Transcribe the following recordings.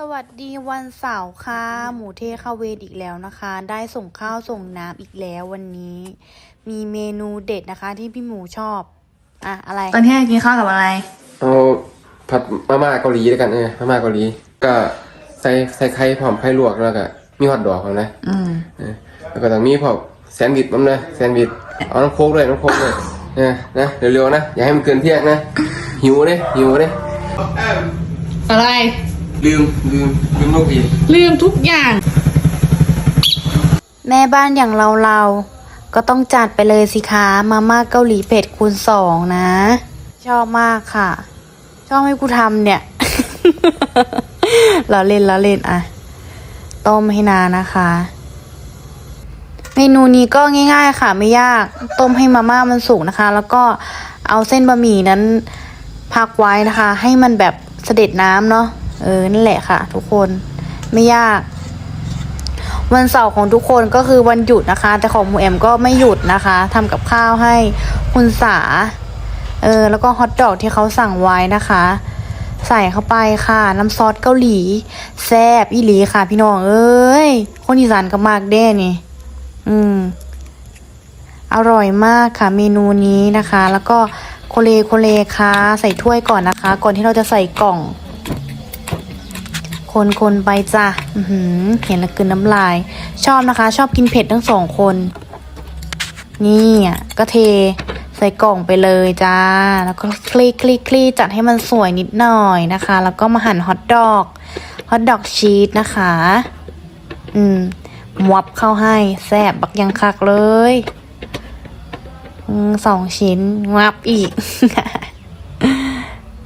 สวัสดีวันเสาร์ค่ะ หมูเทคาเวดอีกแล้วนะคะ ได้ส่งข้าวส่งน้ำอีกแล้ววันนี้ มีเมนูเด็ดนะคะที่พี่หมูชอบ อะ อะไร ตอนที่กินข้าวกับอะไร เอาผัดมาม่าเกาหลีด้วยกันเออมาม่าเกาหลี ก็ใส่ใส่ไข่พร้อมไข่ลวกแล้วก็มีฮอทดอกของนะอืมเออแล้วก็ต้องมีพวกแซนด์วิชมั้งนะแซนด์วิชเอาน้ำโค้กด้วยน้ำโค้กด้วยเออนะเร็วๆนะอย่าให้มันเกินเที่ยงนะหิวเลยหิวเลยอะไร ลืมลืมลืมลูกอีกลืมทุกอย่าง แม่บ้านอย่างเราเราๆก็ต้องจัดไปเลยสิคะมาม่าเกาหลีเผ็ดคูณสองนะ ชอบมากค่ะ ชอบให้กูทำเนี่ย เราเล่นเราเล่นอะต้มให้นานนะคะ เมนูนี้ก็ง่ายๆค่ะ ไม่ยาก ต้มให้มาม่ามันสุกนะคะ แล้วก็เอาเส้นบะหมี่นั้นพักไว้นะคะ ให้มันแบบเสด็จน้ำเนาะ เออนั่นแหละค่ะ ทุกคนไม่ยาก วันเสาร์ของทุกคนก็คือวันหยุดนะคะ แต่ของหมูแอมก็ไม่หยุดนะคะทำกับข้าวให้คุณสาเออแล้วก็ฮอทดอกที่เขาสั่งไว้นะคะ ใส่เข้าไปค่ะ น้ำซอสเกาหลีแซ่บอีหลีค่ะ พี่น้องเอ้ยคนอีสานก็มากเด้นี่ อืม อร่อยมากค่ะ เมนูนี้นะคะ แล้วก็โคเลโคเลค่ะ ใส่ถ้วยก่อนนะคะ ก่อนที่เราจะใส่กล่อง คนคนๆไปจ้ะเห็นแล้วกลืนน้ำลาย ชอบนะคะ ชอบกินเผ็ดทั้งสองคน นี่อะก็เทใส่กล่องไปเลยจ้า แล้วก็คลี่คลี่คลี่จัดให้มันสวยนิดหน่อยนะคะ แล้วก็มาหั่นฮอทดอก ฮอทดอกชีสนะคะ อืมมวับเข้าให้แซ่บบักยังคักเลยสองชิ้นงับอีก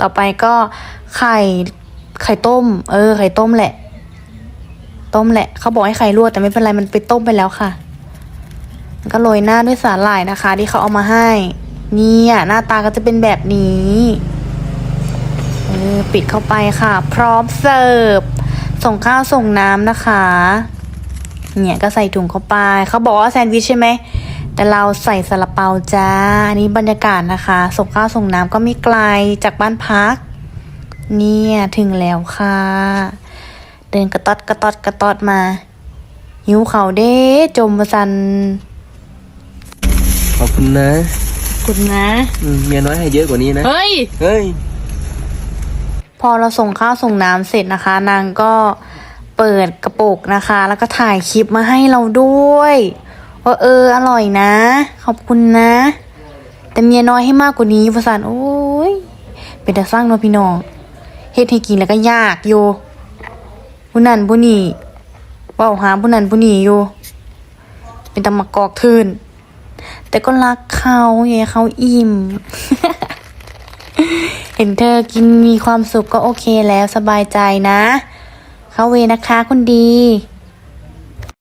ต่อไปก็ไข่ ไข่ต้ม เออ ไข่ต้มแหละ ต้มแหละ เขาบอกให้ไข่ลวกแต่ไม่เป็นไรมันไปต้มไปแล้วค่ะ ก็โรยหน้าด้วยสาหร่ายนะคะ ที่เขาเอามาให้นี่ยหน้าตาก็จะเป็นแบบนี้เออปิดเข้าไปค่ะ พร้อมเสิร์ฟส่งข้าวส่งน้ำนะคะ เนี่ยก็ใส่ถุงเข้าไป เขาบอกว่าแซนด์วิชใช่ไหมแต่เราใส่ซาลาเปาจ้า อันนี้บรรยากาศนะคะ ส่งข้าวส่งน้ำก็ไม่ไกลจากบ้านพัก เนี่ยถึงแล้วค่ะ เดินกระตอดกระตอดกระตอดมาหิวเขาวเด้จมมาสัน ขอบคุณนะคุณนะ อืมเมียน้อยให้เยอะกว่านี้นะ เฮ้ย เฮ้ย พอเราส่งข้าวส่งน้ำเสร็จนะคะ นางก็เปิดกระปุกนะคะ แล้วก็ถ่ายคลิปมาให้เราด้วยว่าเออ อร่อยนะ ขอบคุณนะ แต่เมียน้อยให้มากกว่านี้ประสานโอ้ยเป็นแต่สร้างเนาะพี่น้อง เฮ็ดให้กินแล้วก็ยากอยู่ผู้นั้นผู้นี้เว่าหาผู้นั้นผู้นี้อยู่ เป็นตะมากอกทืนแต่ก็รักเขาอยากให้เขาอิ่ม เห็นเธอกินมีความสุขก็โอเคแล้วสบายใจนะ เขาเวนะคะคุณดี